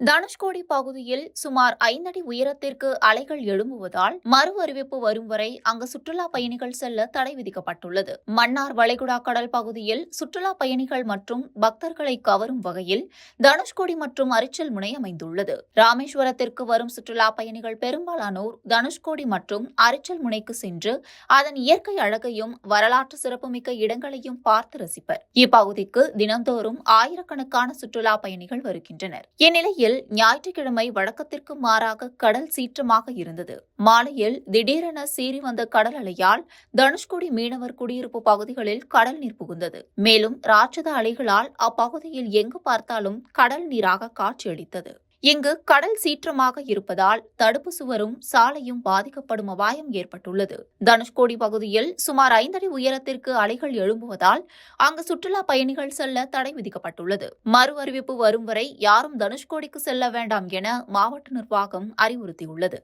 தனுஷ்கோடி பகுதியில் சுமார் ஐந்தடி உயரத்திற்கு அலைகள் எழும்புவதால் மறு அறிவிப்பு வரும் வரை அங்கு சுற்றுலா பயணிகள் செல்ல தடை விதிக்கப்பட்டுள்ளது. மன்னார் வளைகுடா கடல் பகுதியில் சுற்றுலா பயணிகள் மற்றும் பக்தர்களை கவரும் வகையில் தனுஷ்கோடி மற்றும் அரிச்சல் முனை அமைந்துள்ளது. ராமேஸ்வரத்திற்கு வரும் சுற்றுலா பயணிகள் பெரும்பாலானோர் தனுஷ்கோடி மற்றும் அரிச்சல் முனைக்கு சென்று அதன் இயற்கை அழகையும் வரலாற்று சிறப்புமிக்க இடங்களையும் பார்த்து ரசிப்பர். இப்பகுதிக்கு தினந்தோறும் ஆயிரக்கணக்கான சுற்றுலா பயணிகள் வருகின்றனர். இந்நிலையில் ஞாயிற்றுக்கிழமை வழக்கத்திற்கு மாறாக கடல் சீற்றமாக இருந்தது. மாலையில் திடீரென சீறி வந்த கடல் அலையால் தனுஷ்கோடி மீனவர் குடியிருப்பு பகுதிகளில் கடல் நீர் புகுந்தது. மேலும் ராட்சத அலைகளால் அப்பகுதியில் எங்கு பார்த்தாலும் கடல் நீராக காட்சியளித்தது. இங்கு கடல் சீற்றமாக இருப்பதால் தடுப்பு சுவரும் சாலையும் பாதிக்கப்படும் அபாயம் ஏற்பட்டுள்ளது. தனுஷ்கோடி பகுதியில் சுமார் ஐந்தடி உயரத்திற்கு அலைகள் எழும்புவதால் அங்கு சுற்றுலா பயணிகள் செல்ல தடை விதிக்கப்பட்டுள்ளது. மறு அறிவிப்பு வரும் வரை யாரும் தனுஷ்கோடிக்கு செல்ல வேண்டாம் என மாவட்ட நிர்வாகம் அறிவுறுத்தியுள்ளது.